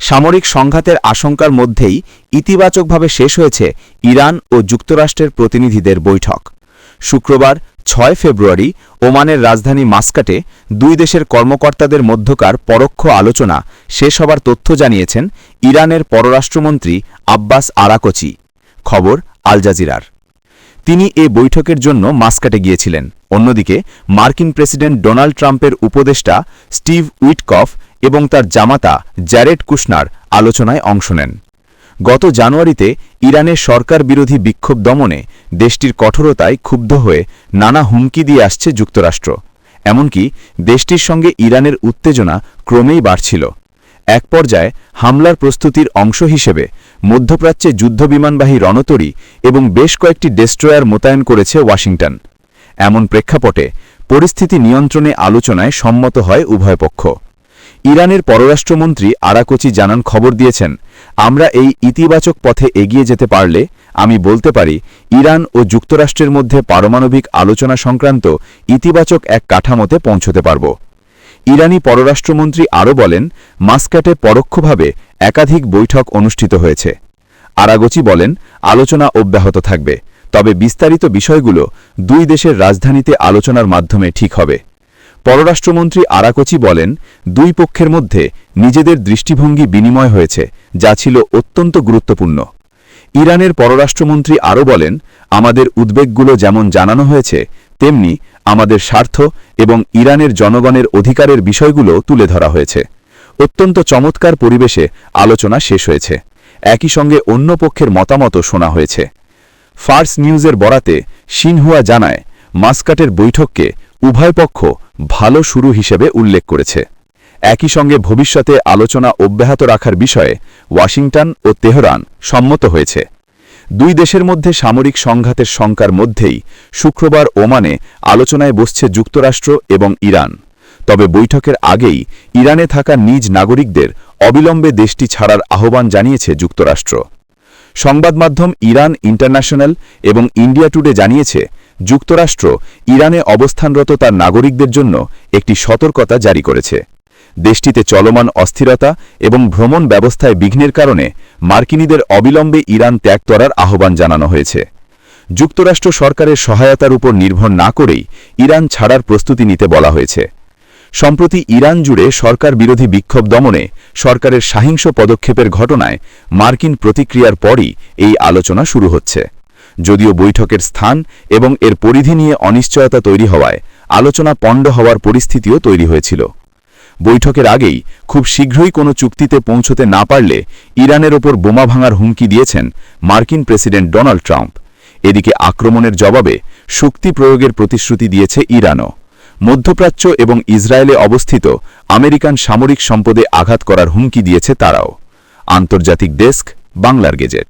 সামরিক সংঘাতের আশঙ্কার মধ্যেই ইতিবাচকভাবে শেষ হয়েছে ইরান ও যুক্তরাষ্ট্রের প্রতিনিধিদের বৈঠক। শুক্রবার, ছয় ফেব্রুয়ারি, ওমানের রাজধানী মাস্কাটে দুই দেশের কর্মকর্তাদের মধ্যকার পরোক্ষ আলোচনা শেষ হবার তথ্য জানিয়েছেন ইরানের পররাষ্ট্রমন্ত্রী আব্বাস আরাকচি। খবর আল জাজিরার। তিনি এ বৈঠকের জন্য মাস্কাটে গিয়েছিলেন। অন্যদিকে, মার্কিন প্রেসিডেন্ট ডোনাল্ড ট্রাম্পের উপদেষ্টা স্টিভ উইটকফ এবং তার জামাতা জ্যারেড কুশনার আলোচনায় অংশ নেন। গত জানুয়ারিতে ইরানের সরকার বিরোধী বিক্ষোভ দমনে দেশটির কঠোরতায় ক্ষুব্ধ হয়ে নানা হুমকি দিয়ে আসছে যুক্তরাষ্ট্র। এমনকি, দেশটির সঙ্গে ইরানের উত্তেজনা ক্রমেই বাড়ছিল। এক পর্যায়ে হামলার প্রস্তুতির অংশ হিসেবে মধ্যপ্রাচ্যে যুদ্ধবিমানবাহী রণতরী এবং বেশ কয়েকটি ডেস্ট্রয়ার মোতায়েন করেছে ওয়াশিংটন। এমন প্রেক্ষাপটে পরিস্থিতি নিয়ন্ত্রণে আলোচনায় সম্মত হয় উভয় পক্ষ। ইরানের পররাষ্ট্রমন্ত্রী আরাকোচি জানান খবর দিয়েছেন, আমরা এই ইতিবাচক পথে এগিয়ে যেতে পারলে, আমি বলতে পারি, ইরান ও যুক্তরাষ্ট্রের মধ্যে পারমাণবিক আলোচনা সংক্রান্ত ইতিবাচক এক কাঠামোতে পৌঁছতে পারব। ইরানি পররাষ্ট্রমন্ত্রী আরও বলেন, মাস্কাটে পরোক্ষভাবে একাধিক বৈঠক অনুষ্ঠিত হয়েছে। আরাগোচি বলেন, আলোচনা অব্যাহত থাকবে, তবে বিস্তারিত বিষয়গুলো দুই দেশের রাজধানীতে আলোচনার মাধ্যমে ঠিক হবে। পররাষ্ট্রমন্ত্রী আরাকোচি বলেন, দুই পক্ষের মধ্যে নিজেদের দৃষ্টিভঙ্গি বিনিময় হয়েছে, যা ছিল অত্যন্ত গুরুত্বপূর্ণ। ইরানের পররাষ্ট্রমন্ত্রী আরও বলেন, আমাদের উদ্বেগগুলো যেমন জানানো হয়েছে, তেমনি আমাদের স্বার্থ এবং ইরানের জনগণের অধিকারের বিষয়গুলো তুলে ধরা হয়েছে। অত্যন্ত চমৎকার পরিবেশে আলোচনা শেষ হয়েছে। একই সঙ্গে অন্য পক্ষের মতামতও শোনা হয়েছে। ফার্স নিউজের বরাতে সিনহুয়া জানায়, মাস্কাটের বৈঠককে উভয় পক্ষ ভালো শুরু হিসেবে উল্লেখ করেছে। একই সঙ্গে ভবিষ্যতে আলোচনা অব্যাহত রাখার বিষয়ে ওয়াশিংটন ও তেহরান সম্মত হয়েছে। দুই দেশের মধ্যে সামরিক সংঘাতের শঙ্কার মধ্যেই শুক্রবার ওমানে আলোচনায় বসছে যুক্তরাষ্ট্র এবং ইরান। তবে বৈঠকের আগেই ইরানে থাকা নিজ নাগরিকদের অবিলম্বে দেশটি ছাড়ার আহ্বান জানিয়েছে যুক্তরাষ্ট্র। সংবাদ মাধ্যম ইরান ইন্টারন্যাশনাল এবং ইন্ডিয়া টুডে জানিয়েছে, যুক্তরাষ্ট্র ইরানে অবস্থানরত তার নাগরিকদের জন্য একটি সতর্কতা জারি করেছে। দেশটিতে চলমান অস্থিরতা এবং ভ্রমণ ব্যবস্থায় বিঘ্নের কারণে মার্কিনীদের অবিলম্বে ইরান ত্যাগ করার আহ্বান জানানো হয়েছে। যুক্তরাষ্ট্র সরকারের সহায়তার উপর নির্ভর না করেই ইরান ছাড়ার প্রস্তুতি নিতে বলা হয়েছে। সম্প্রতি ইরান জুড়ে সরকার বিরোধী বিক্ষোভ দমনে সরকারের সাহিংস পদক্ষেপের ঘটনায় মার্কিন প্রতিক্রিয়ার পরই এই আলোচনা শুরু হচ্ছে। যদিও বৈঠকের স্থান এবং এর পরিধি নিয়ে অনিশ্চয়তা তৈরি হওয়ায় আলোচনা পণ্ড হওয়ার পরিস্থিতিও তৈরি হয়েছিল। বৈঠকের আগেই খুব শীঘ্রই কোনো চুক্তিতে পৌঁছতে না পারলে ইরানের ওপর বোমা ভাঙার হুমকি দিয়েছেন মার্কিন প্রেসিডেন্ট ডোনাল্ড ট্রাম্প। এদিকে আক্রমণের জবাবে শক্তি প্রয়োগের প্রতিশ্রুতি দিয়েছে ইরানও। মধ্যপ্রাচ্য এবং ইসরায়েলে অবস্থিত আমেরিকান সামরিক সম্পদে আঘাত করার হুমকি দিয়েছে তারাও। আন্তর্জাতিক ডেস্ক, বাংলার গেজেট।